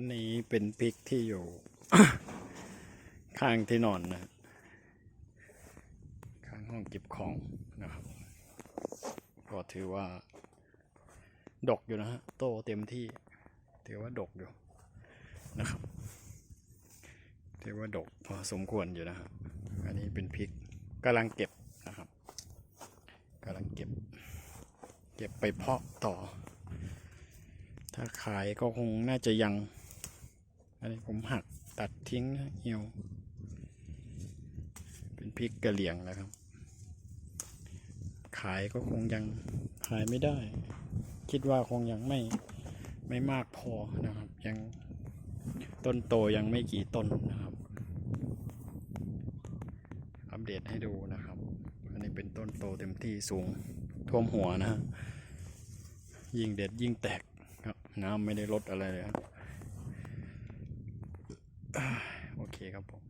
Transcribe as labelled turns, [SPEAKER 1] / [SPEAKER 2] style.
[SPEAKER 1] นนี้เป็นพริกที่อยู่ ข้างที่นอนนะ ข้างห้องเก็บของนะครับ ก็ถือว่า ดกอยู่นะฮะ โตเต็มที่ ถือว่าดกอยู่นะครับ ถือว่าดกพอสมควรอยู่นะครับ อันนี้เป็นพริกกำลังเก็บนะครับกำลังเก็บ เก็บไปเพาะต่อ ถ้าขายก็คงน่าจะยัง อันนี้ผมหักตัดทิ้งนะเหี่ยว เป็นพริกกระเหลี่ยงนะครับ ขายก็คงยังขายไม่ได้ คิดว่าคงยังไม่ไม่มากพอนะครับ ยังต้นโตยังไม่กี่ต้นนะครับ อัปเดตให้ดูนะครับ อันนี้เป็นต้นโตเต็มที่สูงท่วมหัวนะฮะยิ่งเด็ดยิ่งแตกครับ น้ำไม่ได้ลดอะไรเลยครับ โอเคครับผม